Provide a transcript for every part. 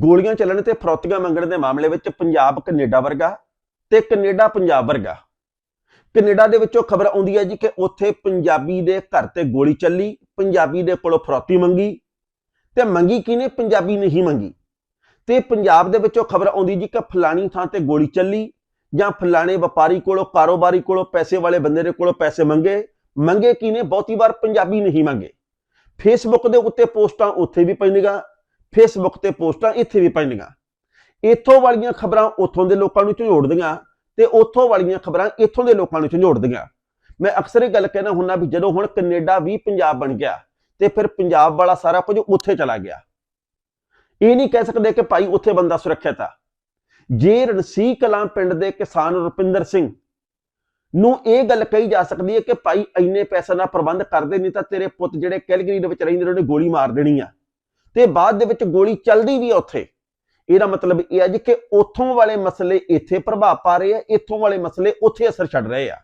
ਗੋਲੀਆਂ ਚੱਲਣ ਤੇ ਫਰੌਤੀਆਂ ਮੰਗਣ ਦੇ ਮਾਮਲੇ ਵਿੱਚ ਪੰਜਾਬ ਕੈਨੇਡਾ ਵਰਗਾ ਤੇ ਕੈਨੇਡਾ ਪੰਜਾਬ ਵਰਗਾ। ਕੈਨੇਡਾ ਦੇ ਵਿੱਚੋਂ ਖਬਰ ਆਉਂਦੀ ਹੈ ਜੀ ਕਿ ਉੱਥੇ ਪੰਜਾਬੀ ਦੇ ਘਰ ਤੇ ਗੋਲੀ ਚੱਲੀ, ਪੰਜਾਬੀ ਦੇ ਕੋਲੋਂ ਫਰੌਤੀ ਮੰਗੀ ਤੇ ਮੰਗੀ ਕਿਨੇ ਪੰਜਾਬੀ ਨਹੀਂ ਮੰਗੀ। ਤੇ ਪੰਜਾਬ ਦੇ ਵਿੱਚੋਂ ਖਬਰ ਆਉਂਦੀ ਜੀ ਕਿ ਫਲਾਣੀ ਥਾਂ ਤੇ ਗੋਲੀ ਚੱਲੀ ਜਾਂ ਫਲਾਣੇ ਵਪਾਰੀ ਕੋਲੋਂ, ਕਾਰੋਬਾਰੀ ਕੋਲੋਂ ਪੈਸੇ ਵਾਲੇ ਬੰਦੇ ਦੇ ਕੋਲੋਂ ਪੈਸੇ ਮੰਗੇ ਮੰਗੇ ਕਿਨੇ ਬਹੁਤੀ ਵਾਰ ਪੰਜਾਬੀ ਨਹੀਂ ਮੰਗੇ। ਫੇਸਬੁੱਕ ਦੇ ਉੱਤੇ ਪੋਸਟਾਂ ਉੱਥੇ ਵੀ ਪੈਂਦੀਆਂ ਫੇਸਬੁੱਕ ਤੇ ਪੋਸਟਾਂ ਇੱਥੇ ਵੀ ਪੈਂਦੀਆਂ ਇੱਥੋਂ ਵਾਲੀਆਂ ਖਬਰਾਂ ਉੱਥੋਂ ਦੇ ਲੋਕਾਂ ਨੂੰ ਝੰਜੋੜਦੀਆਂ ਤੇ ਉੱਥੋਂ ਵਾਲੀਆਂ ਖਬਰਾਂ ਇੱਥੋਂ ਦੇ ਲੋਕਾਂ ਨੂੰ ਝੰਜੋੜਦੀਆਂ ਮੈਂ ਅਕਸਰ ਇਹ ਗੱਲ ਕਹਿਣਾ ਹੁੰਦਾ ਵੀ ਜਦੋਂ ਹੁਣ ਕੈਨੇਡਾ ਵੀ ਪੰਜਾਬ ਬਣ ਗਿਆ ਤੇ ਫਿਰ ਪੰਜਾਬ ਵਾਲਾ ਸਾਰਾ ਕੁਝ ਉੱਥੇ ਚਲਾ ਗਿਆ। ਇਹ ਨਹੀਂ ਕਹਿ ਸਕਦੇ ਕਿ ਭਾਈ ਉੱਥੇ ਬੰਦਾ ਸੁਰੱਖਿਅਤ ਆ। ਜੇ ਰਣਸੀ ਕਲਾਂ ਪਿੰਡ ਦੇ ਕਿਸਾਨ ਰੁਪਿੰਦਰ ਸਿੰਘ ਨੂੰ ਇਹ ਗੱਲ ਕਹੀ ਜਾ ਸਕਦੀ ਹੈ ਕਿ ਭਾਈ ਇੰਨੇ ਪੈਸੇ ਦਾ ਪ੍ਰਬੰਧ ਕਰਦੇ ਨਹੀਂ ਤਾਂ ਤੇਰੇ ਪੁੱਤ ਜਿਹੜੇ ਕੈਲਗਰੀ ਦੇ ਵਿੱਚ ਰਹਿੰਦੇ ਨੇ, ਉਹਨੇ ਗੋਲੀ ਮਾਰ ਦੇਣੀ ਆ। ਤੇ ਬਾਅਦ ਦੇ ਵਿੱਚ ਗੋਲੀ ਚੱਲਦੀ ਵੀ ਆ ਉੱਥੇ। ਇਹਦਾ ਮਤਲਬ ਇਹ ਹੈ ਜੀ ਕਿ ਉੱਥੋਂ ਵਾਲੇ ਮਸਲੇ ਇੱਥੇ ਪ੍ਰਭਾਵ ਪਾ ਰਹੇ ਆ, ਇੱਥੋਂ ਵਾਲੇ ਮਸਲੇ ਉੱਥੇ ਅਸਰ ਛੱਡ ਰਹੇ ਆ।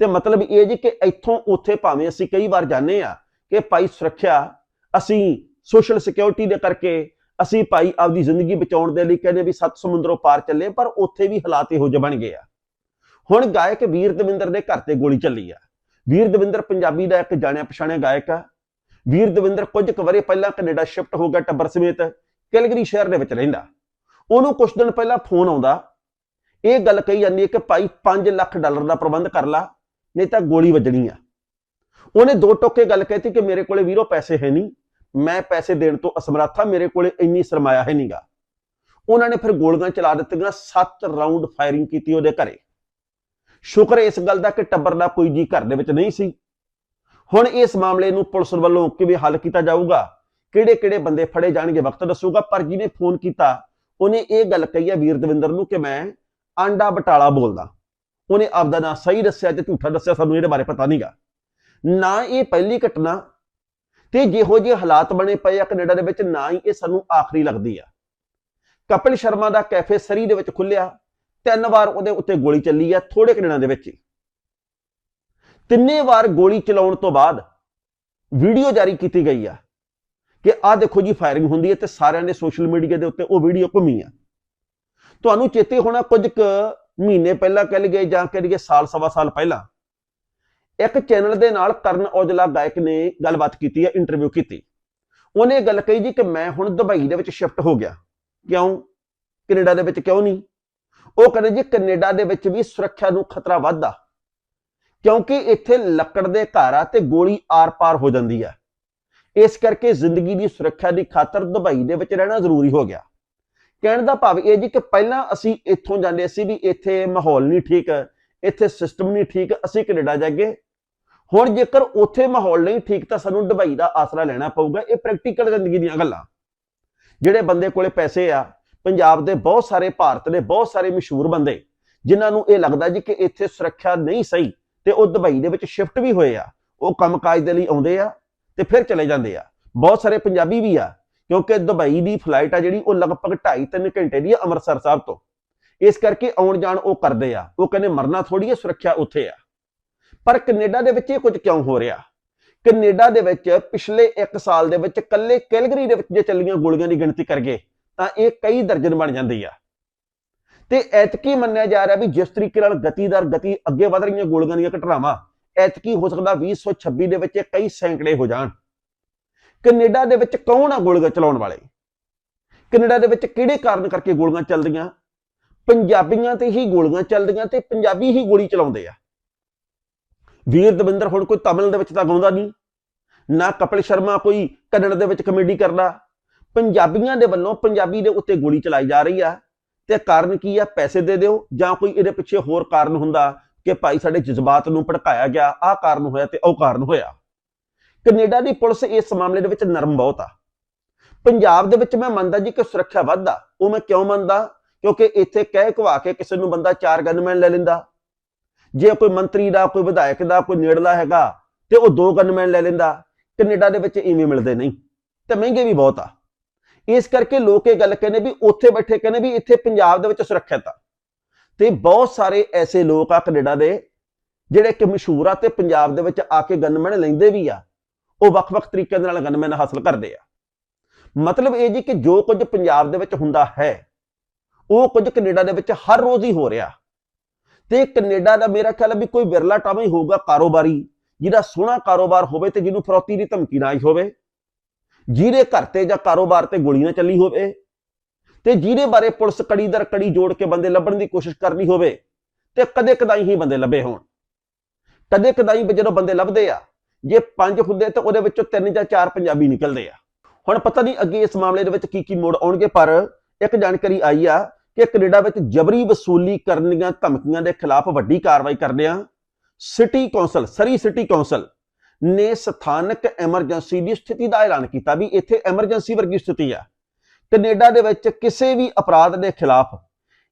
ਤੇ ਮਤਲਬ ਇਹ ਜੀ ਕਿ ਇੱਥੋਂ ਉੱਥੇ ਭਾਵੇਂ ਅਸੀਂ ਕਈ ਵਾਰ ਜਾਂਦੇ ਆ ਕਿ ਭਾਈ ਸੁਰੱਖਿਆ, ਅਸੀਂ ਸੋਸ਼ਲ ਸਿਕਿਉਰਿਟੀ ਦੇ ਕਰਕੇ ਅਸੀਂ ਭਾਈ ਆਪਦੀ ਜ਼ਿੰਦਗੀ ਬਚਾਉਣ ਦੇ ਲਈ ਕਹਿੰਦੇ ਵੀ ਸੱਤ ਸਮੁੰਦਰੋਂ ਪਾਰ ਚੱਲੇ, ਪਰ ਉੱਥੇ ਵੀ ਹਾਲਾਤ ਇਹੋ ਜਿਹੇ ਬਣ ਗਏ ਆ। ਹੁਣ ਗਾਇਕ ਵੀਰ ਦਵਿੰਦਰ ਦੇ ਘਰ ਤੇ ਗੋਲੀ ਚੱਲੀ ਆ। ਵੀਰ ਦਵਿੰਦਰ ਪੰਜਾਬੀ ਦਾ ਇੱਕ ਜਾਣਿਆ ਪਛਾਣਿਆ ਗਾਇਕ ਆ। ਵੀਰ ਦਵਿੰਦਰ ਕੁਝ ਕੁ ਵਰੇ ਪਹਿਲਾਂ ਕੈਨੇਡਾ ਸ਼ਿਫਟ ਹੋ ਗਿਆ ਟੱਬਰ ਸਮੇਤ, ਕੈਲਗਰੀ ਸ਼ਹਿਰ ਦੇ ਵਿੱਚ ਰਹਿੰਦਾ। ਉਹਨੂੰ ਕੁਝ ਦਿਨ ਪਹਿਲਾਂ ਫੋਨ ਆਉਂਦਾ। ਇਹ ਗੱਲ ਕਹੀ ਜਾਂਦੀ ਹੈ ਕਿ ਭਾਈ 5 ਲੱਖ ਡਾਲਰ ਦਾ ਪ੍ਰਬੰਧ ਕਰ ਲਾ, ਨਹੀਂ ਤਾਂ ਗੋਲੀ ਵੱਜਣੀ ਆ। ਉਹਨੇ ਦੋ ਟੋਕੇ ਗੱਲ ਕਹਿਤੀ ਕਿ ਮੇਰੇ ਕੋਲੇ ਵੀਰੋ ਪੈਸੇ ਹੈ ਨਹੀਂ, ਮੈਂ ਪੈਸੇ ਦੇਣ ਤੋਂ ਅਸਮਰੱਥ ਆ ਮੇਰੇ ਕੋਲੇ ਇੰਨੀ ਸਰਮਾਇਆ ਹੈ ਨਹੀਂਗਾ। ਉਹਨਾਂ ਨੇ ਫਿਰ ਗੋਲੀਆਂ ਚਲਾ ਦਿੱਤੀਆਂ 7 ਰਾਉਂਡ ਫਾਇਰਿੰਗ ਕੀਤੀ ਉਹਦੇ ਘਰੇ। ਸ਼ੁਕਰ ਇਸ ਗੱਲ ਦਾ ਕਿ ਟੱਬਰ ਦਾ ਕੋਈ ਜੀ ਘਰ ਦੇ ਵਿੱਚ ਨਹੀਂ ਸੀ। ਹੁਣ ਇਸ ਮਾਮਲੇ ਨੂੰ ਪੁਲਿਸ ਵੱਲੋਂ ਕਿਵੇਂ ਹੱਲ ਕੀਤਾ ਜਾਊਗਾ? ਕਿਹੜੇ ਕਿਹੜੇ ਬੰਦੇ ਫੜੇ ਜਾਣਗੇ? ਵਕਤ ਦੱਸੂਗਾ, ਪਰ ਜਿਹਨੇ ਫੋਨ ਕੀਤਾ, ਉਹਨੇ ਇਹ ਗੱਲ ਕਹੀ ਹੈ ਵੀਰ ਦਵਿੰਦਰ ਨੂੰ ਕਿ ਮੈਂ ਆਂਡਾ ਬਟਾਲਾ ਬੋਲਦਾ। ਉਹਨੇ ਆਪਦਾ ਨਾਂ ਸਹੀ ਦੱਸਿਆ ਤੇ ਝੂਠਾ ਦੱਸਿਆ, ਸਾਨੂੰ ਇਹਦੇ ਬਾਰੇ ਪਤਾ ਨਹੀਂਗਾ। ਨਾ ਇਹ ਪਹਿਲੀ ਘਟਨਾ ਤੇ ਜਿਹੋ ਜਿਹੇ ਹਾਲਾਤ ਬਣੇ ਪਏ ਆ ਕੈਨੇਡਾ ਦੇ ਵਿੱਚ, ਨਾ ਹੀ ਇਹ ਸਾਨੂੰ ਆਖਰੀ ਲੱਗਦੀ ਆ। ਕਪਿਲ ਸ਼ਰਮਾ ਦਾ ਕੈਫੇ ਸਰੀ ਦੇ ਵਿੱਚ ਖੁੱਲਿਆ। ਤਿੰਨ ਵਾਰ ਉਹਦੇ ਉੱਤੇ ਗੋਲੀ ਚੱਲੀ ਆ ਥੋੜੇ ਕੁ ਦਿਨਾਂ ਦੇ ਵਿੱਚ ਹੀ। ਤਿੰਨੇ ਵਾਰ ਗੋਲੀ ਚਲਾਉਣ ਤੋਂ ਬਾਅਦ ਵੀਡੀਓ ਜਾਰੀ ਕੀਤੀ ਗਈ ਆ ਕਿ ਆਹ ਦੇਖੋ ਜੀ ਫਾਇਰਿੰਗ ਹੁੰਦੀ ਹੈ ਤੇ ਸਾਰਿਆਂ ਨੇ ਸੋਸ਼ਲ ਮੀਡੀਆ ਦੇ ਉੱਤੇ ਉਹ ਵੀਡੀਓ ਘੁੰਮੀ ਆ। ਤੁਹਾਨੂੰ ਚੇਤੇ ਹੋਣਾ ਕੁਝ ਕੁ ਮਹੀਨੇ ਪਹਿਲਾਂ ਕਹਿ ਲਈਏ ਜਾਂ ਕਹਿ ਲਈਏ ਸਾਲ, ਸਵਾ ਸਾਲ ਪਹਿਲਾਂ ਇੱਕ ਚੈਨਲ ਦੇ ਨਾਲ ਕਰਨ ਔਜਲਾ ਗਾਇਕ ਨੇ ਗੱਲਬਾਤ ਕੀਤੀ ਹੈ ਇੰਟਰਵਿਊ ਕੀਤੀ। ਉਹਨੇ ਇਹ ਗੱਲ ਕਹੀ ਜੀ ਕਿ ਮੈਂ ਹੁਣ ਦੁਬਈ ਦੇ ਵਿੱਚ ਸ਼ਿਫਟ ਹੋ ਗਿਆ। ਕਿਉਂ? ਕੈਨੇਡਾ ਦੇ ਵਿੱਚ ਕਿਉਂ ਨਹੀਂ? ਉਹ ਕਹਿੰਦੇ ਜੀ ਕੈਨੇਡਾ ਦੇ ਵਿੱਚ ਵੀ ਸੁਰੱਖਿਆ ਨੂੰ ਖਤਰਾ ਵੱਧਦਾ। ਕਿਉਂਕਿ ਇੱਥੇ ਲੱਕੜ ਦੇ ਘਰ ਆ ਤੇ ਗੋਲੀ ਆਰ-ਪਾਰ ਹੋ ਜਾਂਦੀ ਆ। ਇਸ ਕਰਕੇ ਜ਼ਿੰਦਗੀ ਦੀ ਸੁਰੱਖਿਆ ਦੀ ਖਾਤਰ ਦੁਬਈ ਦੇ ਵਿੱਚ ਰਹਿਣਾ ਜ਼ਰੂਰੀ ਹੋ ਗਿਆ। ਕਹਿਣ ਦਾ ਭਾਵ ਇਹ ਜੀ ਕਿ ਪਹਿਲਾਂ ਅਸੀਂ ਇੱਥੋਂ ਜਾਂਦੇ ਸੀ ਵੀ ਇੱਥੇ ਮਾਹੌਲ ਨਹੀਂ ਠੀਕ, ਇੱਥੇ ਸਿਸਟਮ ਨਹੀਂ ਠੀਕ, ਅਸੀਂ ਕੈਨੇਡਾ ਜਾਗੇ ਹੁਣ ਜੇਕਰ ਉੱਥੇ ਮਾਹੌਲ ਨਹੀਂ ਠੀਕ ਤਾਂ ਸਾਨੂੰ ਦੁਬਈ ਦਾ ਆਸਰਾ ਲੈਣਾ ਪਊਗਾ, ਇਹ ਪ੍ਰੈਕਟੀਕਲ ਜ਼ਿੰਦਗੀ ਦੀਆਂ ਗੱਲਾਂ। ਜਿਹੜੇ ਬੰਦੇ ਕੋਲੇ ਪੈਸੇ ਆ, ਪੰਜਾਬ ਦੇ ਬਹੁਤ ਸਾਰੇ ਭਾਰਤ ਦੇ ਬਹੁਤ ਸਾਰੇ ਮਸ਼ਹੂਰ ਬੰਦੇ, ਜਿਨ੍ਹਾਂ ਨੂੰ ਇਹ ਲੱਗਦਾ ਜੀ ਕਿ ਇੱਥੇ ਸੁਰੱਖਿਆ ਨਹੀਂ ਸਹੀ ਤੇ ਉਹ ਦੁਬਈ ਦੇ ਵਿੱਚ ਸ਼ਿਫਟ ਵੀ ਹੋਏ ਆ। ਉਹ ਕੰਮਕਾਜ ਦੇ ਲਈ ਆਉਂਦੇ ਆ ਤੇ ਫਿਰ ਚਲੇ ਜਾਂਦੇ ਆ। ਬਹੁਤ ਸਾਰੇ ਪੰਜਾਬੀ ਵੀ ਆ, ਕਿਉਂਕਿ ਦੁਬਈ ਦੀ ਫਲਾਈਟ ਆ ਜਿਹੜੀ ਉਹ ਲਗਭਗ 2.5-3 ਘੰਟੇ ਦੀ ਆ ਅੰਮ੍ਰਿਤਸਰ ਸਾਹਿਬ ਤੋਂ। ਇਸ ਕਰਕੇ ਆਉਣ ਜਾਣ ਉਹ ਕਰਦੇ ਆ। ਉਹ ਕਹਿੰਦੇ ਮਰਨਾ ਥੋੜੀ ਹੈ ਸੁਰੱਖਿਆ ਉੱਥੇ ਆ। ਪਰ ਕੈਨੇਡਾ ਦੇ ਵਿੱਚ ਇਹ ਕੁਝ ਕਿਉਂ ਹੋ ਰਿਹਾ? ਕੈਨੇਡਾ ਦੇ ਵਿੱਚ ਪਿਛਲੇ 1 ਸਾਲ ਦੇ ਵਿੱਚ ਕੱਲੇ ਕੈਲਗਰੀ ਦੇ ਵਿੱਚ ਜੇ ਚੱਲੀਆਂ ਗੋਲੀਆਂ ਦੀ ਗਿਣਤੀ ਕਰਗੇ ਤਾਂ ਇਹ ਕਈ ਦਰਜਨ ਬਣ ਜਾਂਦੀ ਆ। ਤੇ ਐਤਕੀ ਮੰਨਿਆ ਜਾ ਰਿਹਾ ਵੀ ਜਿਸ ਤਰੀਕੇ ਨਾਲ ਗਤੀਦਾਰ ਗਤੀ ਅੱਗੇ ਵਧ ਰਹੀਆਂ ਗੋਲੀਆਂ ਦੀਆਂ ਘਟਨਾਵਾਂ, ਐਤਕੀ ਹੋ ਸਕਦਾ 2026 ਦੇ ਵਿੱਚ ਇਹ ਕਈ ਸੈਂਕੜੇ ਹੋ ਜਾਣ। ਕੈਨੇਡਾ ਦੇ ਵਿੱਚ ਕੌਣ ਆ ਗੋਲੀਆਂ ਚਲਾਉਣ ਵਾਲੇ? ਕੈਨੇਡਾ ਦੇ ਵਿੱਚ ਕਿਹੜੇ ਕਾਰਨ ਕਰਕੇ ਗੋਲੀਆਂ ਚੱਲਦੀਆਂ? ਪੰਜਾਬੀਆਂ ਤੇ ਹੀ ਗੋਲੀਆਂ ਚੱਲਦੀਆਂ ਤੇ ਪੰਜਾਬੀ ਹੀ ਗੋਲੀ ਚਲਾਉਂਦੇ ਆ। ਵੀਰ ਦਵਿੰਦਰ, ਹੁਣ ਕੋਈ ਤਮਿਲ ਦੇ ਵਿੱਚ ਤਾਂ ਗਾਉਂਦਾ ਨਹੀਂ। ਨਾ ਕਪਿਲ ਸ਼ਰਮਾ ਕੋਈ ਕੰਨੜ ਦੇ ਵਿੱਚ ਕਮੇਡੀ ਕਰਦਾ। ਪੰਜਾਬੀਆਂ ਦੇ ਵੱਲੋਂ ਪੰਜਾਬੀ ਦੇ ਉੱਤੇ ਗੋਲੀ ਚਲਾਈ ਜਾ ਰਹੀ ਆ। ਤੇ ਕਾਰਨ ਕੀ ਆ? ਪੈਸੇ ਦੇ ਦਿਓ ਜਾਂ ਕੋਈ ਇਹਦੇ ਪਿੱਛੇ ਹੋਰ ਕਾਰਨ ਹੁੰਦਾ ਕਿ ਭਾਈ ਸਾਡੇ ਜਜ਼ਬਾਤ ਨੂੰ ਭੜਕਾਇਆ ਗਿਆ, ਆਹ ਕਾਰਨ ਹੋਇਆ ਤੇ ਉਹ ਕਾਰਨ ਹੋਇਆ। ਕੈਨੇਡਾ ਦੀ ਪੁਲਿਸ ਇਸ ਮਾਮਲੇ ਦੇ ਵਿੱਚ ਨਰਮ ਬਹੁਤ ਆ। ਪੰਜਾਬ ਦੇ ਵਿੱਚ ਮੈਂ ਮੰਨਦਾ ਜੀ ਕਿ ਸੁਰੱਖਿਆ ਵੱਧਦਾ ਉਹ ਮੈਂ ਕਿਉਂ ਮੰਨਦਾ? ਕਿਉਂਕਿ ਇੱਥੇ ਕਹਿ ਘਵਾ ਕੇ ਕਿਸੇ ਨੂੰ ਬੰਦਾ ਚਾਰ ਗਨਮੈਨ ਲੈ ਲੈਂਦਾ। ਜੇ ਕੋਈ ਮੰਤਰੀ ਦਾ, ਕੋਈ ਵਿਧਾਇਕ ਦਾ, ਕੋਈ ਨੇੜਲਾ ਹੈਗਾ ਤੇ ਉਹ ਦੋ ਗਨਮੈਨ ਲੈ ਲੈਂਦਾ। ਕੈਨੇਡਾ ਦੇ ਵਿੱਚ ਇਵੇਂ ਮਿਲਦੇ ਨਹੀਂ। ਤੇ ਮਹਿੰਗੇ ਵੀ ਬਹੁਤ ਆ। ਇਸ ਕਰਕੇ ਲੋਕ ਇਹ ਗੱਲ ਕਹਿੰਦੇ ਵੀ ਉੱਥੇ ਬੈਠੇ ਕਹਿੰਦੇ ਵੀ ਇੱਥੇ ਪੰਜਾਬ ਦੇ ਵਿੱਚ ਸੁਰੱਖਿਅਤ ਆ। ਤੇ ਬਹੁਤ ਸਾਰੇ ਐਸੇ ਲੋਕ ਆ ਕੈਨੇਡਾ ਦੇ, ਜਿਹੜੇ ਕਿ ਮਸ਼ਹੂਰ ਆ ਤੇ ਪੰਜਾਬ ਦੇ ਵਿੱਚ ਆ ਕੇ ਗਨਮੈਨ ਲੈਂਦੇ ਵੀ ਆ। ਉਹ ਵੱਖ-ਵੱਖ ਤਰੀਕਿਆਂ ਦੇ ਨਾਲ ਗਨਮੈਨ ਹਾਸਲ ਕਰਦੇ ਆ। ਮਤਲਬ ਇਹ ਜੀ ਕਿ ਜੋ ਕੁਝ ਪੰਜਾਬ ਦੇ ਵਿੱਚ ਹੁੰਦਾ ਹੈ, ਉਹ ਕੁਝ ਕੈਨੇਡਾ ਦੇ ਵਿੱਚ ਹਰ ਰੋਜ਼ ਹੀ ਹੋ ਰਿਹਾ। ਤੇ ਕੈਨੇਡਾ ਦਾ ਮੇਰਾ ਖਿਆਲ ਹੈ ਵੀ ਕੋਈ ਵਿਰਲਾ ਟਾਵਾਂ ਹੀ ਹੋਊਗਾ ਕਾਰੋਬਾਰੀ, ਜਿਹਦਾ ਸੋਹਣਾ ਕਾਰੋਬਾਰ ਹੋਵੇ ਤੇ ਜਿਹਨੂੰ ਫਰੋਤੀ ਦੀ ਧਮਕੀ ਨਾ ਆਈ ਹੋਵੇ। ਜਿਹਦੇ ਘਰ ਤੇ ਜਾਂ ਕਾਰੋਬਾਰ ਤੇ ਗੋਲੀ ਨਾ ਚੱਲੀ ਹੋਵੇ ਤੇ ਜਿਹਦੇ ਬਾਰੇ ਪੁਲਿਸ ਕੜੀ ਦਰ ਕੜੀ ਜੋੜ ਕੇ ਬੰਦੇ ਲੱਭਣ ਦੀ ਕੋਸ਼ਿਸ਼ ਕਰਨੀ ਹੋਵੇ ਤੇ ਕਦੇ ਕਦਾਈ ਹੀ ਬੰਦੇ ਲੱਭੇ ਹੋਣ। ਕਦੇ ਕਦਾਈ ਜਦੋਂ ਬੰਦੇ ਲੱਭਦੇ ਆ, ਜੇ ਪੰਜ ਹੁੰਦੇ ਤਾਂ ਉਹਦੇ ਵਿੱਚੋਂ ਤਿੰਨ ਜਾਂ ਚਾਰ ਪੰਜਾਬੀ ਨਿਕਲਦੇ ਆ। ਹੁਣ ਪਤਾ ਨਹੀਂ ਅੱਗੇ ਇਸ ਮਾਮਲੇ ਦੇ ਵਿੱਚ ਕੀ ਕੀ ਮੋੜ ਆਉਣਗੇ, ਪਰ ਇੱਕ ਜਾਣਕਾਰੀ ਆਈ ਆ ਕਿ ਕੈਨੇਡਾ ਵਿੱਚ ਜਬਰੀ ਵਸੂਲੀ ਕਰਨ ਦੀਆਂ ਧਮਕੀਆਂ ਦੇ ਖਿਲਾਫ ਵੱਡੀ ਕਾਰਵਾਈ ਕਰਦੇ ਆ city council Surrey city council ਨੇ ਸਥਾਨਕ ਐਮਰਜੈਂਸੀ ਦੀ ਸਥਿਤੀ ਦਾ ਐਲਾਨ ਕੀਤਾ ਵੀ ਇੱਥੇ ਐਮਰਜੈਂਸੀ ਵਰਗੀ ਸਥਿਤੀ ਆ। ਕੈਨੇਡਾ ਦੇ ਵਿੱਚ ਕਿਸੇ ਵੀ ਅਪਰਾਧ ਦੇ ਖਿਲਾਫ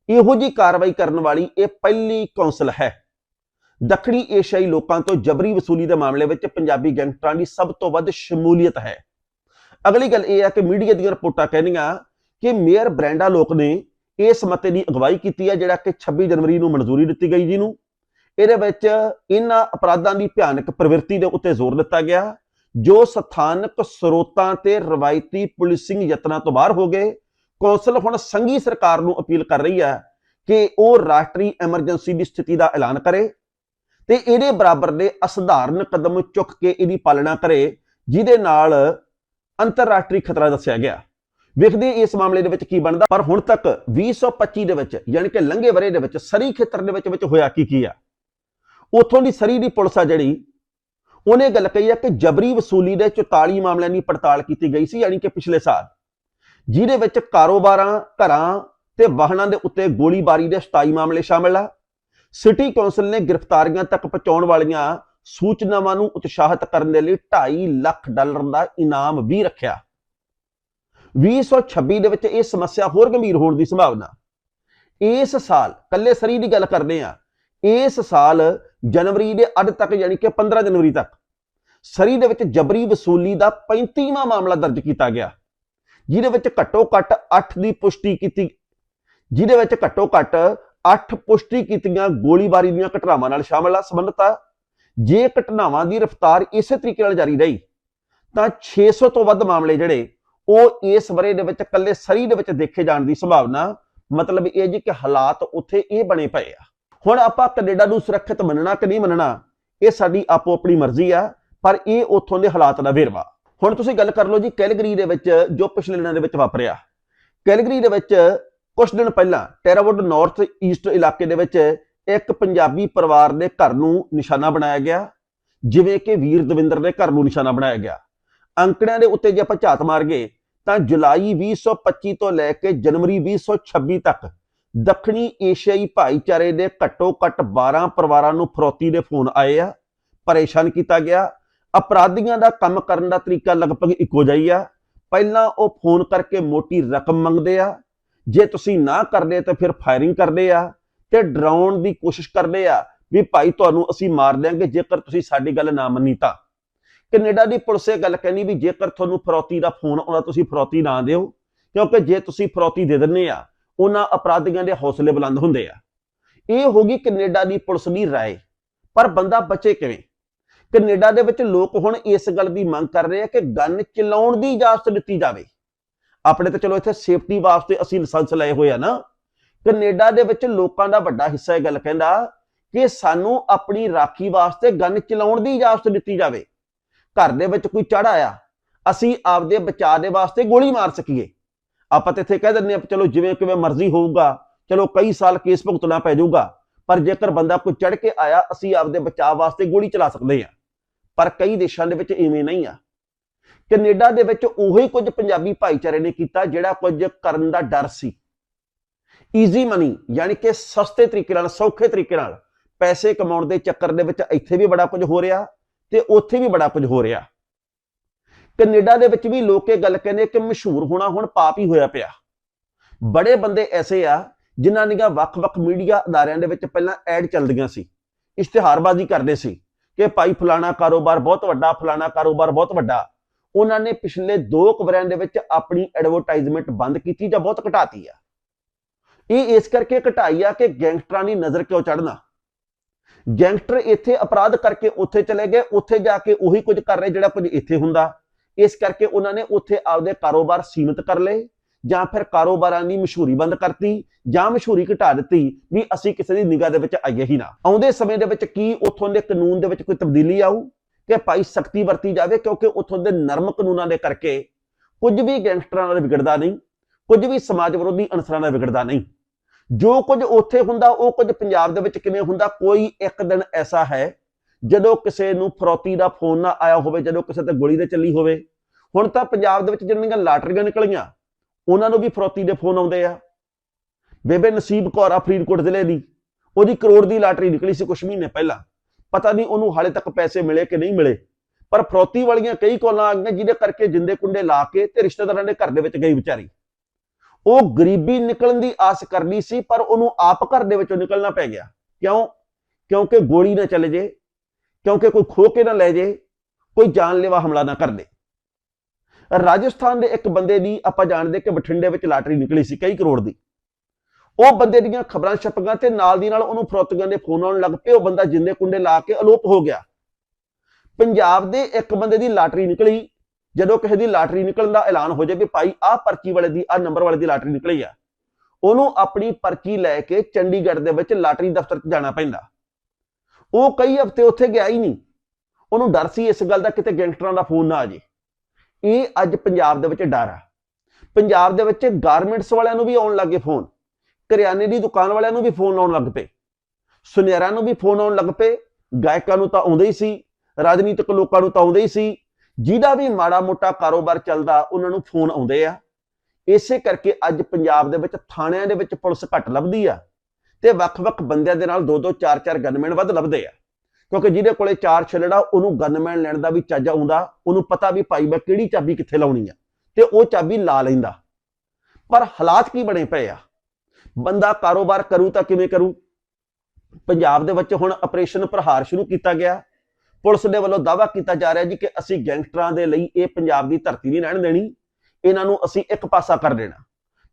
ਇਹੋ ਜੀ ਕਾਰਵਾਈ ਕਰਨ ਵਾਲੀ ਇਹ ਪਹਿਲੀ ਕੌਂਸਲ ਹੈ। ਦੱਖਣੀ ਏਸ਼ੀਆਈ ਲੋਕਾਂ ਤੋਂ ਜਬਰੀ ਵਸੂਲੀ ਦੇ ਮਾਮਲੇ ਵਿੱਚ ਪੰਜਾਬੀ ਗੈਂਗਸਟਰਾਂ ਦੀ ਸਭ ਤੋਂ ਵੱਧ ਸ਼ਮੂਲੀਅਤ ਹੈ। ਅਗਲੀ ਗੱਲ ਇਹ ਹੈ ਕਿ ਮੀਡੀਆ ਦੀਆਂ ਰਿਪੋਰਟਾਂ ਕਹਿੰਦੀਆਂ ਕਿ ਮੇਅਰ ਬ੍ਰੈਂਡਾ ਲੋਕ ਨੇ ਇਸ ਮਤੇ ਦੀ ਅਗਵਾਈ ਕੀਤੀ ਹੈ, ਜਿਹੜਾ ਕਿ 26 ਜਨਵਰੀ ਨੂੰ ਮਨਜ਼ੂਰੀ ਦਿੱਤੀ ਗਈ ਜਿਹਨੂੰ। ਇਹਦੇ ਵਿੱਚ ਇਹਨਾਂ ਅਪਰਾਧਾਂ ਦੀ ਭਿਆਨਕ ਪ੍ਰਵਿਰਤੀ ਦੇ ਉੱਤੇ ਜ਼ੋਰ ਦਿੱਤਾ ਗਿਆ, ਜੋ ਸਥਾਨਕ ਸਰੋਤਾਂ ਤੇ ਰਵਾਇਤੀ ਪੁਲਿਸਿੰਗ ਯਤਨਾਂ ਤੋਂ ਬਾਹਰ ਹੋ ਗਏ। ਕੌਂਸਲ ਹੁਣ ਸੰਘੀ ਸਰਕਾਰ ਨੂੰ ਅਪੀਲ ਕਰ ਰਹੀ ਹੈ ਕਿ ਉਹ ਰਾਸ਼ਟਰੀ ਐਮਰਜੈਂਸੀ ਦੀ ਸਥਿਤੀ ਦਾ ਐਲਾਨ ਕਰੇ ਤੇ ਇਹਦੇ ਬਰਾਬਰ ਦੇ ਅਸਧਾਰਨ ਕਦਮ ਚੁੱਕ ਕੇ ਇਹਦੀ ਪਾਲਣਾ ਕਰੇ, ਜਿਹਦੇ ਨਾਲ ਅੰਤਰਰਾਸ਼ਟਰੀ ਖਤਰਾ ਦੱਸਿਆ ਗਿਆ। ਵੇਖਦੇ ਇਸ ਮਾਮਲੇ ਦੇ ਵਿੱਚ ਕੀ ਬਣਦਾ, ਪਰ ਹੁਣ ਤੱਕ 2025 ਦੇ ਵਿੱਚ, ਯਾਨੀ ਕਿ ਲੰਘੇ ਵਰੇ ਦੇ ਵਿੱਚ, ਸਰੀ ਖੇਤਰ ਦੇ ਵਿੱਚ ਵਿੱਚ ਹੋਇਆ ਕੀ ਕੀ ਆ। ਉਥੋਂ ਦੀ ਸਰੀ ਦੀ ਪੁਲਿਸ ਆ ਜਿਹੜੀ, ਉਹਨੇ ਗੱਲ ਕਹੀ ਆ ਕਿ ਜਬਰੀ ਵਸੂਲੀ ਦੇ 44 ਮਾਮਲਿਆਂ ਦੀ ਪੜਤਾਲ ਕੀਤੀ ਗਈ ਸੀ, ਯਾਨੀ ਕਿ ਪਿਛਲੇ ਸਾਲ। ਜਿਹਦੇ ਵਿੱਚ ਕਾਰੋਬਾਰਾਂ, ਘਰਾਂ ਤੇ ਵਾਹਨਾਂ ਦੇ ਉੱਤੇ ਗੋਲੀਬਾਰੀ ਦੇ 27 ਮਾਮਲੇ ਸ਼ਾਮਲ ਆ। ਸਿਟੀ ਕੌਂਸਲ ਨੇ ਗ੍ਰਿਫਤਾਰੀਆਂ ਤੱਕ ਪਹੁੰਚਾਉਣ ਵਾਲੀਆਂ ਸੂਚਨਾਵਾਂ ਨੂੰ ਉਤਸ਼ਾਹਿਤ ਕਰਨ ਦੇ ਲਈ 2.5 ਲੱਖ ਡਾਲਰ ਦਾ ਇਨਾਮ ਵੀ ਰੱਖਿਆ। 2026 ਦੇ ਵਿੱਚ ਇਹ ਸਮੱਸਿਆ ਹੋਰ ਗੰਭੀਰ ਹੋਣ ਦੀ ਸੰਭਾਵਨਾ। ਇਸ ਸਾਲ ਕੱਲੇ ਸਰੀ ਦੀ ਗੱਲ ਕਰਦੇ ਆ ਇਸ ਸਾਲ ਜਨਵਰੀ ਦੇ ਅੱਧ ਤੱਕ ਯਾਨੀ ਕਿ 15 ਜਨਵਰੀ ਤੱਕ ਸਰੀ ਦੇ ਵਿੱਚ ਜਬਰੀ ਵਸੂਲੀ ਦਾ 35ਵਾਂ ਮਾਮਲਾ ਦਰਜ ਕੀਤਾ ਗਿਆ। ਜਿਹਦੇ ਵਿੱਚ ਘੱਟੋ ਘੱਟ 8 ਦੀ ਪੁਸ਼ਟੀ ਕੀਤੀ, ਜਿਹਦੇ ਵਿੱਚ ਘੱਟੋ ਘੱਟ 8 ਪੁਸ਼ਟੀ ਕੀਤੀਆਂ ਗੋਲੀਬਾਰੀ ਦੀਆਂ ਘਟਨਾਵਾਂ ਨਾਲ ਸ਼ਾਮਲ ਆ। ਸੰਬੰਧਤ ਆ, ਜੇ ਘਟਨਾਵਾਂ ਦੀ ਰਫ਼ਤਾਰ ਇਸੇ ਤਰੀਕੇ ਨਾਲ ਜਾਰੀ ਰਹੀ, ਤਾਂ 600 ਤੋਂ ਵੱਧ ਮਾਮਲੇ ਜਿਹੜੇ, ਉਹ ਇਸ ਵਰੇ ਦੇ ਵਿੱਚ ਕੱਲੇ ਸਰੀ ਦੇ ਵਿੱਚ ਦੇਖੇ ਜਾਣ ਦੀ ਸੰਭਾਵਨਾ, ਮਤਲਬ ਇਹ ਜੀ ਕਿ ਹਾਲਾਤ ਉੱਥੇ ਇਹ ਬਣੇ ਪਏ ਆ। ਹੁਣ ਆਪਾਂ ਕੈਨੇਡਾ ਨੂੰ ਸੁਰੱਖਿਅਤ ਮੰਨਣਾ ਕਿ ਨਹੀਂ ਮੰਨਣਾ, ਇਹ ਸਾਡੀ ਆਪੋ ਆਪਣੀ ਮਰਜ਼ੀ ਆ, ਪਰ ਇਹ ਉੱਥੋਂ ਦੇ ਹਾਲਾਤ ਦਾ ਵੇਰਵਾ। ਹੁਣ ਤੁਸੀਂ ਗੱਲ ਕਰ ਲਓ ਜੀ ਕੈਲਗਰੀ ਦੇ ਵਿੱਚ ਜੋ ਪਿਛਲੇ ਦਿਨਾਂ ਦੇ ਵਿੱਚ ਵਾਪਰਿਆ। ਕੈਲਗਰੀ ਦੇ ਵਿੱਚ ਕੁਝ ਦਿਨ ਪਹਿਲਾਂ ਟੈਰਾਵੁੱਡ ਨਾਰਥ ਈਸਟ ਇਲਾਕੇ ਦੇ ਵਿੱਚ ਇੱਕ ਪੰਜਾਬੀ ਪਰਿਵਾਰ ਦੇ ਘਰ ਨੂੰ ਨਿਸ਼ਾਨਾ ਬਣਾਇਆ ਗਿਆ, ਜਿਵੇਂ ਕਿ ਵੀਰ ਦਵਿੰਦਰ ਦੇ ਘਰ ਨੂੰ ਨਿਸ਼ਾਨਾ ਬਣਾਇਆ ਗਿਆ। ਅੰਕੜਿਆਂ ਦੇ ਉੱਤੇ ਜੇ ਆਪਾਂ ਝਾਤ ਮਾਰ ਗਏ ਤਾਂ ਜੁਲਾਈ 2025 ਤੋਂ ਲੈ ਕੇ ਜਨਵਰੀ 2026 ਤੱਕ ਦੱਖਣੀ ਏਸ਼ੀਆਈ ਭਾਈਚਾਰੇ ਦੇ ਘੱਟੋ ਘੱਟ 12 ਪਰਿਵਾਰਾਂ ਨੂੰ ਫਰੋਤੀ ਦੇ ਫੋਨ ਆਏ ਆ। ਪਰੇਸ਼ਾਨ ਕੀਤਾ ਗਿਆ। ਅਪਰਾਧੀਆਂ ਦਾ ਕੰਮ ਕਰਨ ਦਾ ਤਰੀਕਾ ਲਗਭਗ ਇੱਕੋ ਜਿਹਾ ਹੀ ਆ। ਪਹਿਲਾਂ ਉਹ ਫੋਨ ਕਰਕੇ ਮੋਟੀ ਰਕਮ ਮੰਗਦੇ ਆ। ਜੇ ਤੁਸੀਂ ਨਾ ਕਰਦੇ ਤਾਂ ਫਿਰ ਫਾਇਰਿੰਗ ਕਰਦੇ ਆ ਤੇ ਡਰਾਉਣ ਦੀ ਕੋਸ਼ਿਸ਼ ਕਰਦੇ ਆ ਵੀ ਭਾਈ ਤੁਹਾਨੂੰ ਅਸੀਂ ਮਾਰ ਦਿਆਂਗੇ ਜੇਕਰ ਤੁਸੀਂ ਸਾਡੀ ਗੱਲ ਨਾ ਮੰਨੀ ਤਾਂ। ਕੈਨੇਡਾ ਦੀ ਪੁਲਿਸ ਇਹ ਗੱਲ ਕਹਿੰਦੀ ਵੀ ਜੇਕਰ ਤੁਹਾਨੂੰ ਫਰੋਤੀ ਦਾ ਫੋਨ ਆਉਂਦਾ ਤੁਸੀਂ ਫਰੋਤੀ ਨਾ ਦਿਓ, ਕਿਉਂਕਿ ਜੇ ਤੁਸੀਂ ਫਰੋਤੀ ਦੇ ਦਿੰਦੇ ਆ ਉਹਨਾਂ ਅਪਰਾਧੀਆਂ ਦੇ ਹੌਸਲੇ ਬੁਲੰਦ ਹੁੰਦੇ ਆ ਇਹ ਹੋ ਗਈ ਕੈਨੇਡਾ ਦੀ ਪੁਲਿਸ ਦੀ رائے ਪਰ ਬੰਦਾ ਬਚੇ ਕਿਵੇਂ ਕੈਨੇਡਾ ਦੇ ਵਿੱਚ ਲੋਕ ਹੁਣ ਇਸ ਗੱਲ ਦੀ ਮੰਗ ਕਰ ਰਹੇ ਆ ਕਿ ਗਨ ਚਲਾਉਣ ਦੀ ਇਜਾਜ਼ਤ ਦਿੱਤੀ ਜਾਵੇ ਆਪਣੇ ਤਾਂ ਚਲੋ ਇੱਥੇ ਸੇਫਟੀ ਵਾਸਤੇ ਅਸੀਂ ਲਾਇਸੈਂਸ ਲਏ ਹੋਏ ਆ ਨਾ ਕੈਨੇਡਾ ਦੇ ਵਿੱਚ ਲੋਕਾਂ ਦਾ ਵੱਡਾ ਹਿੱਸਾ ਇਹ ਗੱਲ ਕਹਿੰਦਾ ਕਿ ਸਾਨੂੰ ਆਪਣੀ ਰਾਖੀ ਵਾਸਤੇ ਗਨ ਚਲਾਉਣ ਦੀ ਇਜਾਜ਼ਤ ਦਿੱਤੀ ਜਾਵੇ ਘਰ ਦੇ ਵਿੱਚ ਕੋਈ ਚੜ ਆਇਆ ਅਸੀਂ ਆਪਦੇ ਬਚਾਅ ਦੇ ਵਾਸਤੇ ਗੋਲੀ ਮਾਰ ਸਕੀਏ ਆਪਾਂ ਤਾਂ ਇੱਥੇ ਕਹਿ ਦਿੰਦੇ ਆ ਚਲੋ ਜਿਵੇਂ ਕਿਵੇਂ ਮਰਜ਼ੀ ਹੋਊਗਾ, ਚਲੋ ਕਈ ਸਾਲ ਕੇਸ ਭੁਗਤਣਾ ਪੈ ਜਾਊਗਾ, ਪਰ ਜੇਕਰ ਬੰਦਾ ਕੋਈ ਚੜ ਕੇ ਆਇਆ, ਅਸੀਂ ਆਪਦੇ ਬਚਾਅ ਵਾਸਤੇ ਗੋਲੀ ਚਲਾ ਸਕਦੇ ਆ ਪਰ ਕਈ ਦੇਸ਼ਾਂ ਦੇ ਵਿੱਚ ਇਵੇਂ ਨਹੀਂ ਆ। ਕੈਨੇਡਾ ਦੇ ਵਿੱਚ ਉਹੀ ਕੁਝ ਪੰਜਾਬੀ ਭਾਈਚਾਰੇ ਨੇ ਕੀਤਾ ਜਿਹੜਾ ਕੁਝ ਕਰਨ ਦਾ ਡਰ ਸੀ। ਈਜ਼ੀ ਮਨੀ ਯਾਨੀ ਕਿ ਸਸਤੇ ਤਰੀਕੇ ਨਾਲ, ਸੌਖੇ ਤਰੀਕੇ ਨਾਲ ਪੈਸੇ ਕਮਾਉਣ ਦੇ ਚੱਕਰ ਦੇ ਵਿੱਚ ਇੱਥੇ ਵੀ ਬੜਾ ਕੁਝ ਹੋ ਰਿਹਾ ਤੇ ਉੱਥੇ ਵੀ ਬੜਾ ਕੁਝ ਹੋ ਰਿਹਾ। ਕੈਨੇਡਾ ਦੇ ਵਿੱਚ ਵੀ ਲੋਕ ਇਹ ਗੱਲ ਕਹਿੰਦੇ ਕਿ ਮਸ਼ਹੂਰ ਹੋਣਾ ਹੁਣ ਪਾਪ ਹੀ ਹੋਇਆ ਪਿਆ। ਬੜੇ ਬੰਦੇ ਐਸੇ ਆ ਜਿਨ੍ਹਾਂ ਦੀਆਂ ਵੱਖ-ਵੱਖ ਮੀਡੀਆ ਅਦਾਰਿਆਂ ਦੇ ਵਿੱਚ ਪਹਿਲਾਂ ਐਡ ਚੱਲਦੀਆਂ ਸੀ, ਇਸ਼ਤਿਹਾਰਬਾਜ਼ੀ ਕਰਦੇ ਸੀ ਕਿ ਭਾਈ ਫਲਾਣਾ ਕਾਰੋਬਾਰ ਬਹੁਤ ਵੱਡਾ, ਫਲਾਣਾ ਕਾਰੋਬਾਰ ਬਹੁਤ ਵੱਡਾ। ਉਹਨਾਂ ਨੇ ਪਿਛਲੇ 2 ਕਵਰਿਆਂ ਦੇ ਵਿੱਚ ਆਪਣੀ ਐਡਵਰਟਾਈਜ਼ਮੈਂਟ ਬੰਦ ਕੀਤੀ ਜਾਂ ਬਹੁਤ ਘਟਾਤੀ ਆ। ਇਹ ਇਸ ਕਰਕੇ ਘਟਾਈ ਆ ਕਿ ਗੈਂਗਸਟਰਾਂ ਦੀ ਨਜ਼ਰ ਕਿਉਂ ਚੜਨਾ ਗੈਂਗਸਟਰ ਇੱਥੇ ਅਪਰਾਧ ਕਰਕੇ ਉੱਥੇ ਚਲੇ ਗਏ, ਉੱਥੇ ਜਾ ਕੇ ਉਹੀ ਕੁਝ ਕਰ ਰਹੇ ਜਿਹੜਾ ਕੁਝ ਇੱਥੇ ਹੁੰਦਾ। ਇਸ ਕਰਕੇ ਉਹਨਾਂ ਨੇ ਉੱਥੇ ਆਪਦੇ ਕਾਰੋਬਾਰ ਸੀਮਿਤ ਕਰ ਲਏ, ਜਾਂ ਫਿਰ ਕਾਰੋਬਾਰਾਂ ਦੀ ਮਸ਼ਹੂਰੀ ਬੰਦ ਕਰਤੀ, ਜਾਂ ਮਸ਼ਹੂਰੀ ਘਟਾ ਦਿੱਤੀ ਵੀ ਅਸੀਂ ਕਿਸੇ ਦੀ ਨਿਗਾਹ ਦੇ ਵਿੱਚ ਆਈਏ ਹੀ ਨਾ। ਆਉਂਦੇ ਸਮੇਂ ਦੇ ਵਿੱਚ ਕੀ ਉੱਥੋਂ ਦੇ ਕਾਨੂੰਨ ਦੇ ਵਿੱਚ ਕੋਈ ਤਬਦੀਲੀ ਆਊ? ਕਿ ਭਾਈ ਸਖਤੀ ਵਰਤੀ ਜਾਵੇ, ਕਿਉਂਕਿ ਉੱਥੋਂ ਦੇ ਨਰਮ ਕਾਨੂੰਨਾਂ ਦੇ ਕਰਕੇ ਕੁਝ ਵੀ ਗੈਂਗਸਟਰਾਂ ਨਾਲ ਵਿਗੜਦਾ ਨਹੀਂ, ਕੁਝ ਵੀ ਸਮਾਜ ਵਿਰੋਧੀ ਅਨਸਰਾਂ ਨਾਲ ਵਿਗੜਦਾ ਨਹੀਂ। ਜੋ ਕੁਝ ਉੱਥੇ ਹੁੰਦਾ, ਉਹ ਕੁਝ ਪੰਜਾਬ ਦੇ ਵਿੱਚ ਕਿਵੇਂ ਹੁੰਦਾ, ਕੋਈ ਇੱਕ ਦਿਨ ਐਸਾ ਹੈ ਜਦੋਂ ਕਿਸੇ ਨੂੰ ਫਰੋਤੀ ਦਾ ਫੋਨ ਨਾ ਆਇਆ ਹੋਵੇ, ਜਦੋਂ ਕਿਸੇ ਤੇ ਗੋਲੀ ਦੇ ਚੱਲੀ ਹੋਵੇ, ਹੁਣ ਤਾਂ ਪੰਜਾਬ ਦੇ ਵਿੱਚ ਜਿਹੜੀਆਂ ਲਾਟਰੀਆਂ ਨਿਕਲੀਆਂ, ਉਹਨਾਂ ਨੂੰ ਵੀ ਫਰੋਤੀ ਦੇ ਫੋਨ ਆਉਂਦੇ ਆ। ਬੇਬੇ ਨਸੀਬ ਕੌਰ ਆ ਫਰੀਦਕੋਟ ਜ਼ਿਲ੍ਹੇ ਦੀ, ਉਹਦੀ ਕਰੋੜ ਦੀ ਲਾਟਰੀ ਨਿਕਲੀ ਸੀ ਕੁਝ ਮਹੀਨੇ ਪਹਿਲਾਂ। ਪਤਾ ਨਹੀਂ ਉਹਨੂੰ ਹਾਲੇ ਤੱਕ ਪੈਸੇ ਮਿਲੇ ਕਿ ਨਹੀਂ ਮਿਲੇ, ਪਰ ਫਰੋਤੀ ਵਾਲੀਆਂ ਕਈ ਕਾਲਾਂ ਆ ਗਈਆਂ ਜਿਹਦੇ ਕਰਕੇ ਜਿੰਦੇ ਕੁੰਡੇ ਲਾ ਕੇ ਤੇ ਰਿਸ਼ਤੇਦਾਰਾਂ ਦੇ ਘਰ ਦੇ ਵਿੱਚ ਗਈ ਵਿਚਾਰੀ। ਉਹ ਗਰੀਬੀ ਨਿਕਲਣ ਦੀ ਆਸ ਕਰਨੀ ਸੀ, ਪਰ ਉਹਨੂੰ ਆਪ ਘਰ ਦੇ ਵਿੱਚੋਂ ਨਿਕਲਣਾ ਪੈ ਗਿਆ। ਕਿਉਂ? ਕਿਉਂਕਿ ਗੋਲੀ ਨਾ ਚੱਲ ਜੇ ਕਿਉਂਕਿ ਕੋਈ ਖੋ ਕੇ ਨਾ ਲੈ ਜੇ, ਕੋਈ ਜਾਨਲੇਵਾ ਹਮਲਾ ਨਾ ਕਰ ਦੇ ਰਾਜਸਥਾਨ ਦੇ ਇੱਕ ਬੰਦੇ ਦੀ ਆਪਾਂ ਜਾਣਦੇ ਕਿ ਬਠਿੰਡੇ ਵਿੱਚ ਲਾਟਰੀ ਨਿਕਲੀ ਸੀ ਕਈ ਕਰੋੜ ਦੀ। ਉਹ ਬੰਦੇ ਦੀਆਂ ਖਬਰਾਂ ਛਪੀਆਂ ਤੇ ਨਾਲ ਦੀ ਨਾਲ ਉਹਨੂੰ ਫਰੋਤੀਆਂ ਦੇ ਫੋਨ ਆਉਣ ਲੱਗ ਪਏ, ਉਹ ਬੰਦਾ ਜਿੰਦੇ ਕੁੰਡੇ ਲਾ ਕੇ ਅਲੋਪ ਹੋ ਗਿਆ। ਪੰਜਾਬ ਦੇ ਇੱਕ ਬੰਦੇ ਦੀ ਲਾਟਰੀ ਨਿਕਲੀ, ਜਦੋਂ ਕਿਸੇ ਦੀ ਲਾਟਰੀ ਨਿਕਲਣ ਦਾ ਐਲਾਨ ਹੋ ਜਾਵੇ, ਭਾਈ ਆਹ ਪਰਚੀ ਵਾਲੇ ਦੀ, ਆਹ ਨੰਬਰ ਵਾਲੇ ਦੀ ਲਾਟਰੀ ਨਿਕਲੀ ਆ। ਉਹਨੂੰ ਆਪਣੀ ਪਰਚੀ ਲੈ ਕੇ ਚੰਡੀਗੜ੍ਹ ਦੇ ਵਿੱਚ ਲਾਟਰੀ ਦਫ਼ਤਰ 'ਚ ਜਾਣਾ ਪੈਂਦਾ। ਉਹ ਕਈ ਹਫ਼ਤੇ ਉੱਥੇ ਗਿਆ ਹੀ ਨਹੀਂ। ਉਹਨੂੰ ਡਰ ਸੀ ਇਸ ਗੱਲ ਦਾ ਕਿਤੇ ਗੈਂਗਸਟਰਾਂ ਦਾ ਫੋਨ ਨਾ ਆ ਜੇ। ਇਹ ਅੱਜ ਪੰਜਾਬ ਦੇ ਵਿੱਚ ਡਰ ਆ। ਪੰਜਾਬ ਦੇ ਵਿੱਚ ਗਾਰਮੈਂਟਸ ਵਾਲਿਆਂ ਨੂੰ ਵੀ ਆਉਣ ਲੱਗੇ ਫੋਨ। ਕਰਿਆਨੇ ਦੀ ਦੁਕਾਨ ਵਾਲਿਆਂ ਨੂੰ ਵੀ ਫੋਨ ਆਉਣ ਲੱਗ ਪਏ। ਸੁਨਿਆਰਾਂ ਨੂੰ ਵੀ ਫੋਨ ਆਉਣ ਲੱਗ ਪਏ। ਗਾਇਕਾਂ ਨੂੰ ਤਾਂ ਆਉਂਦੇ ਹੀ ਸੀ। ਰਾਜਨੀਤਿਕ ਲੋਕਾਂ ਨੂੰ ਤਾਂ ਆਉਂਦੇ ਹੀ ਸੀ। ਜਿਹਦਾ ਵੀ ਮਾੜਾ ਮੋਟਾ ਕਾਰੋਬਾਰ ਚੱਲਦਾ, ਉਹਨਾਂ ਨੂੰ ਫੋਨ ਆਉਂਦੇ ਆ। ਇਸੇ ਕਰਕੇ ਅੱਜ ਪੰਜਾਬ ਦੇ ਵਿੱਚ ਥਾਣਿਆਂ ਦੇ ਵਿੱਚ ਪੁਲਿਸ ਘੱਟ ਲੱਭਦੀ ਆ। ਤੇ ਵੱਖ-ਵੱਖ ਬੰਦਿਆਂ ਦੇ ਨਾਲ ਦੋ ਦੋ ਚਾਰ ਚਾਰ ਗਨਮੈਨ ਵੱਧ ਲੱਭਦੇ ਆ। ਕਿਉਂਕਿ ਜਿਹਦੇ ਕੋਲੇ ਚਾਰ ਛਿਲੜਾ, ਉਹਨੂੰ ਗਨਮੈਨ ਲੈਣ ਦਾ ਵੀ ਚੱਜ ਆਉਂਦਾ, ਉਹਨੂੰ ਪਤਾ ਵੀ ਭਾਈ ਮੈਂ ਕਿਹੜੀ ਚਾਬੀ ਕਿੱਥੇ ਲਾਉਣੀ ਆ, ਤੇ ਉਹ ਚਾਬੀ ਲਾ ਲੈਂਦਾ। ਪਰ ਹਾਲਾਤ ਕੀ ਬਣੇ ਪਏ ਆ? ਬੰਦਾ ਕਾਰੋਬਾਰ ਕਰੂ ਤਾਂ ਕਿਵੇਂ ਕਰੂ? ਪੰਜਾਬ ਦੇ ਵਿੱਚ ਹੁਣ ਆਪਰੇਸ਼ਨ ਪ੍ਰਹਾਰ ਸ਼ੁਰੂ ਕੀਤਾ ਗਿਆ। ਪੁਲਿਸ ਦੇ ਵੱਲੋਂ ਦਾਅਵਾ ਕੀਤਾ ਜਾ ਰਿਹਾ ਜੀ ਕਿ ਅਸੀਂ ਗੈਂਗਸਟਰਾਂ ਦੇ ਲਈ ਇਹ ਪੰਜਾਬ ਦੀ ਧਰਤੀ ਨਹੀਂ ਰਹਿਣ ਦੇਣੀ, ਇਹਨਾਂ ਨੂੰ ਅਸੀਂ ਇੱਕ ਪਾਸਾ ਕਰ ਦੇਣਾ।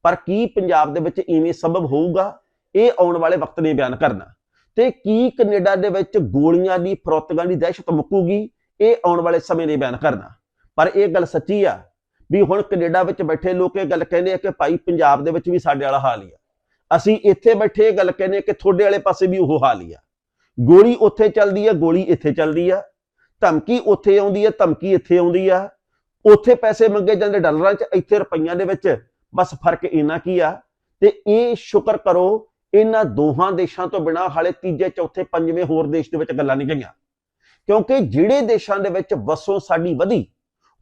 ਪਰ ਕੀ ਪੰਜਾਬ ਦੇ ਵਿੱਚ ਇਵੇਂ ਸੰਭਵ ਹੋਊਗਾ? ਇਹ ਆਉਣ ਵਾਲੇ ਵਕਤ ਨੇ ਬਿਆਨ ਕਰਨਾ। ਤੇ ਕੀ ਕੈਨੇਡਾ ਦੇ ਵਿੱਚ ਗੋਲੀਆਂ ਦੀ ਫਰੋਤਗਾਂ ਦੀ ਦਹਿਸ਼ਤ ਮੁੱਕੂਗੀ, ਇਹ ਆਉਣ ਵਾਲੇ ਸਮੇਂ ਨੇ ਬਿਆਨ ਕਰਨਾ। ਪਰ ਇਹ ਗੱਲ ਸੱਚੀ ਆ ਵੀ ਹੁਣ ਕੈਨੇਡਾ ਵਿੱਚ ਬੈਠੇ ਲੋਕ ਇਹ ਗੱਲ ਕਹਿੰਦੇ ਆ ਕਿ ਭਾਈ ਪੰਜਾਬ ਦੇ ਵਿੱਚ ਵੀ ਸਾਡੇ ਵਾਲਾ ਹਾਲ ਹੀ ਆ। ਅਸੀਂ ਇੱਥੇ ਬੈਠੇ ਇਹ ਗੱਲ ਕਹਿੰਦੇ ਆ ਕਿ ਤੁਹਾਡੇ ਵਾਲੇ ਪਾਸੇ ਵੀ ਉਹ ਹਾਲ ਹੀ ਆ। ਗੋਲੀ ਉੱਥੇ ਚੱਲਦੀ ਆ, ਗੋਲੀ ਇੱਥੇ ਚੱਲਦੀ ਆ। ਧਮਕੀ ਉੱਥੇ ਆਉਂਦੀ ਆ, ਧਮਕੀ ਇੱਥੇ ਆਉਂਦੀ ਆ। ਉੱਥੇ ਪੈਸੇ ਮੰਗੇ ਜਾਂਦੇ ਡਾਲਰਾਂ 'ਚ, ਇੱਥੇ ਰੁਪਈਆਂ ਦੇ ਵਿੱਚ। ਬਸ ਫ਼ਰਕ ਇੰਨਾ ਕੀ ਆ। ਤੇ ਇਹ ਸ਼ੁਕਰ ਕਰੋ ਇਹਨਾਂ ਦੋਹਾਂ ਦੇਸ਼ਾਂ ਤੋਂ ਬਿਨਾ ਹਾਲੇ ਤੀਜੇ, ਚੌਥੇ, ਪੰਜਵੇਂ ਹੋਰ ਦੇਸ਼ ਦੇ ਵਿੱਚ ਗੱਲਾਂ ਨਹੀਂ ਗਈਆਂ। ਕਿਉਂਕਿ ਜਿਹੜੇ ਦੇਸ਼ਾਂ ਦੇ ਵਿੱਚ ਵਸੋਂ ਸਾਡੀ ਵਧੀ,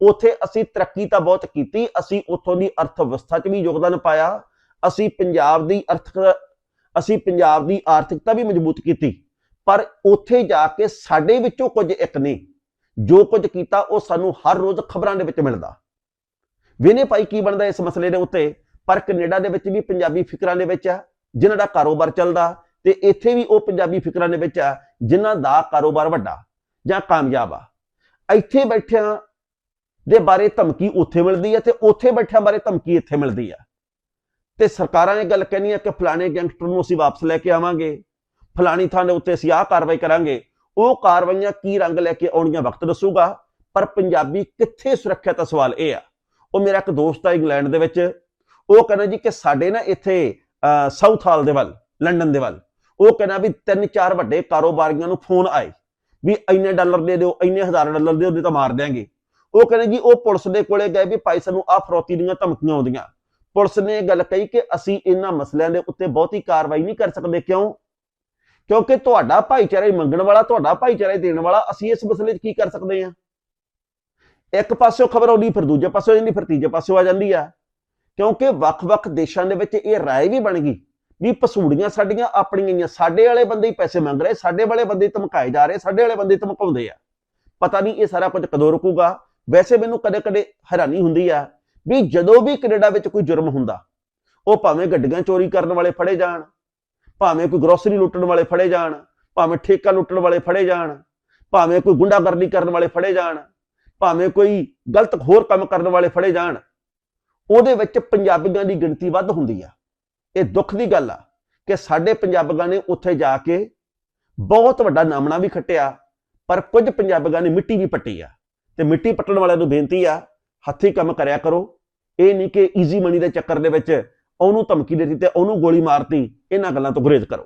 ਉੱਥੇ ਅਸੀਂ ਤਰੱਕੀ ਤਾਂ ਬਹੁਤ ਕੀਤੀ, ਅਸੀਂ ਉੱਥੋਂ ਦੀ ਅਰਥ ਵਿਵਸਥਾ 'ਚ ਵੀ ਯੋਗਦਾਨ ਪਾਇਆ, ਅਸੀਂ ਪੰਜਾਬ ਦੀ ਅਰਥ, ਅਸੀਂ ਪੰਜਾਬ ਦੀ ਆਰਥਿਕਤਾ ਵੀ ਮਜ਼ਬੂਤ ਕੀਤੀ। ਪਰ ਉੱਥੇ ਜਾ ਕੇ ਸਾਡੇ ਵਿੱਚੋਂ ਕੁਝ ਇੱਕ ਨੇ, ਜੋ ਕੁਝ ਕੀਤਾ ਉਹ ਸਾਨੂੰ ਹਰ ਰੋਜ਼ ਖਬਰਾਂ ਦੇ ਵਿੱਚ ਮਿਲਦਾ। ਵਿਨੇ ਭਾਈ ਕੀ ਬਣਦਾ ਇਸ ਮਸਲੇ ਦੇ ਉੱਤੇ? ਪਰ ਕੈਨੇਡਾ ਦੇ ਵਿੱਚ ਵੀ ਪੰਜਾਬੀ ਫਿਕਰਾਂ ਦੇ ਵਿੱਚ ਆ। ਜਿਨ੍ਹਾਂ ਦਾ ਕਾਰੋਬਾਰ ਚੱਲਦਾ ਤੇ ਇੱਥੇ ਵੀ ਉਹ ਪੰਜਾਬੀ ਫਿਕਰਾਂ ਦੇ ਵਿੱਚ ਆ, ਜਿਨ੍ਹਾਂ ਦਾ ਕਾਰੋਬਾਰ ਵੱਡਾ ਜਾਂ ਕਾਮਯਾਬ ਆ। ਇੱਥੇ ਬੈਠਿਆਂ ਦੇ ਬਾਰੇ ਧਮਕੀ ਉੱਥੇ ਮਿਲਦੀ ਹੈ ਤੇ ਉੱਥੇ ਬੈਠਿਆਂ ਬਾਰੇ ਧਮਕੀ ਇੱਥੇ ਮਿਲਦੀ ਆ। ਤੇ ਸਰਕਾਰਾਂ ਇਹ ਗੱਲ ਕਹਿੰਦੀਆਂ ਕਿ ਫਲਾਣੇ ਗੈਂਗਸਟਰ ਨੂੰ ਅਸੀਂ ਵਾਪਸ ਲੈ ਕੇ ਆਵਾਂਗੇ, ਫਲਾਣੀ ਥਾਂ ਦੇ ਉੱਤੇ ਅਸੀਂ ਆਹ ਕਾਰਵਾਈ ਕਰਾਂਗੇ, ਉਹ ਕਾਰਵਾਈਆਂ ਕੀ ਰੰਗ ਲੈ ਕੇ ਆਉਣੀਆਂ ਵਕਤ ਦੱਸੂਗਾ, ਪਰ ਪੰਜਾਬੀ ਕਿੱਥੇ ਸੁਰੱਖਿਅਤ ਆ ਸਵਾਲ ਇਹ ਆ। ਉਹ ਮੇਰਾ ਇੱਕ ਦੋਸਤ ਆ ਇੰਗਲੈਂਡ ਦੇ ਵਿੱਚ, ਉਹ ਕਹਿੰਦਾ ਜੀ ਕਿ ਸਾਡੇ ਨਾ ਇੱਥੇ ਸਾਊਥ ਹਾਲ ਦੇ ਵੱਲ ਲੰਡਨ ਦੇ ਵੱਲ। ਉਹ ਕਹਿੰਦਾ ਵੀ ਤਿੰਨ ਚਾਰ ਵੱਡੇ ਕਾਰੋਬਾਰੀਆਂ ਨੂੰ ਫੋਨ ਆਏ ਵੀ ਇੰਨੇ ਡਾਲਰ ਦੇ ਦਿਓ, ਇੰਨੇ ਹਜ਼ਾਰ ਡਾਲਰ ਦਿਓ ਨਹੀਂ ਤਾਂ ਮਾਰ ਦਿਆਂਗੇ। ਉਹ ਕਹਿੰਦੇ ਜੀ, ਉਹ ਪੁਲਿਸ ਦੇ ਕੋਲੇ ਗਏ ਵੀ ਭਾਈ ਸਾਨੂੰ ਆਹ ਫਰੋਤੀ ਦੀਆਂ ਧਮਕੀਆਂ ਆਉਂਦੀਆਂ। ਪੁਲਿਸ ਨੇ ਇਹ ਗੱਲ ਕਹੀ ਕਿ ਅਸੀਂ ਇਹਨਾਂ ਮਸਲਿਆਂ ਦੇ ਉੱਤੇ ਬਹੁਤੀ ਕਾਰਵਾਈ ਨਹੀਂ ਕਰ ਸਕਦੇ, ਕਿਉਂ? ਕਿਉਂਕਿ ਤੁਹਾਡਾ ਭਾਈਚਾਰਾ ਹੀ ਮੰਗਣ ਵਾਲਾ, ਤੁਹਾਡਾ ਭਾਈਚਾਰਾ ਹੀ ਦੇਣ ਵਾਲਾ, ਅਸੀਂ ਇਸ ਮਸਲੇ 'ਚ ਕੀ ਕਰ ਸਕਦੇ ਹਾਂ? ਇੱਕ ਪਾਸਿਓਂ ਖਬਰ ਆਉਂਦੀ, ਫਿਰ ਦੂਜੇ ਪਾਸਿਓਂ ਜਾਂਦੀ, ਫਿਰ ਤੀਜੇ ਪਾਸਿਓਂ ਆ ਜਾਂਦੀ ਆ। ਕਿਉਂਕਿ ਵੱਖ-ਵੱਖ ਦੇਸ਼ਾਂ ਦੇ ਵਿੱਚ ਇਹ ਰਾਏ ਵੀ ਬਣ ਗਈ ਵੀ ਪਸੂੜੀਆਂ ਸਾਡੀਆਂ ਆਪਣੀਆਂ ਹੀ ਆ। ਸਾਡੇ ਵਾਲੇ ਬੰਦੇ ਹੀ ਪੈਸੇ ਮੰਗ ਰਹੇ, ਸਾਡੇ ਵਾਲੇ ਬੰਦੇ ਧਮਕਾਏ ਜਾ ਰਹੇ, ਸਾਡੇ ਵਾਲੇ ਬੰਦੇ ਧਮਕਾਉਂਦੇ ਆ। ਪਤਾ ਨਹੀਂ ਇਹ ਸਾਰਾ ਕੁਝ ਕਦੋਂ ਰੁਕੂਗਾ। ਵੈਸੇ ਮੈਨੂੰ ਕਦੇ-ਕਦੇ ਹੈਰਾਨੀ ਹੁੰਦੀ ਆ ਵੀ ਜਦੋਂ ਵੀ ਕੈਨੇਡਾ ਵਿੱਚ ਕੋਈ ਜੁਰਮ ਹੁੰਦਾ, ਉਹ ਭਾਵੇਂ ਗੱਡੀਆਂ ਚੋਰੀ ਕਰਨ ਵਾਲੇ ਫੜੇ ਜਾਣ, ਭਾਵੇਂ ਕੋਈ ਗਰੋਸਰੀ ਲੁੱਟਣ ਵਾਲੇ ਫੜੇ ਜਾਣ, ਭਾਵੇਂ ਠੇਕਾ ਲੁੱਟਣ ਵਾਲੇ ਫੜੇ ਜਾਣ, ਭਾਵੇਂ ਕੋਈ ਗੁੰਡਾਗਰਦੀ ਕਰਨ ਵਾਲੇ ਫੜੇ ਜਾਣ, ਭਾਵੇਂ ਕੋਈ ਗਲਤ ਹੋਰ ਕੰਮ ਕਰਨ ਵਾਲੇ ਫੜੇ ਜਾਣ ਉਹਦੇ ਵਿੱਚ ਪੰਜਾਬੀਆਂ ਦੀ ਗਿਣਤੀ ਵੱਧ ਹੁੰਦੀ ਆ। ਇਹ ਦੁੱਖ ਦੀ ਗੱਲ ਆ ਕਿ ਸਾਡੇ ਪੰਜਾਬੀਆਂ ਨੇ ਉੱਥੇ ਜਾ ਕੇ ਬਹੁਤ ਵੱਡਾ ਨਾਮਣਾ ਵੀ ਖੱਟਿਆ, ਪਰ ਕੁਝ ਪੰਜਾਬੀਆਂ ਨੇ ਮਿੱਟੀ ਵੀ ਪੱਟੀ ਆ। ਤੇ ਮਿੱਟੀ ਪੱਟਣ ਵਾਲਿਆਂ ਨੂੰ ਬੇਨਤੀ ਆ, ਹੱਥੀਂ ਕੰਮ ਕਰਿਆ ਕਰੋ। ਇਹ ਨਹੀਂ ਕਿ ਈਜ਼ੀ ਮਨੀ ਦੇ ਚੱਕਰ ਦੇ ਵਿੱਚ ਉਹਨੂੰ ਧਮਕੀ ਦੇ ਦਿੱਤੀ ਤੇ ਉਹਨੂੰ ਗੋਲੀ ਮਾਰਤੀ, ਇਹਨਾਂ ਗੱਲਾਂ ਤੋਂ ਗੁਰੇਜ਼ ਕਰੋ।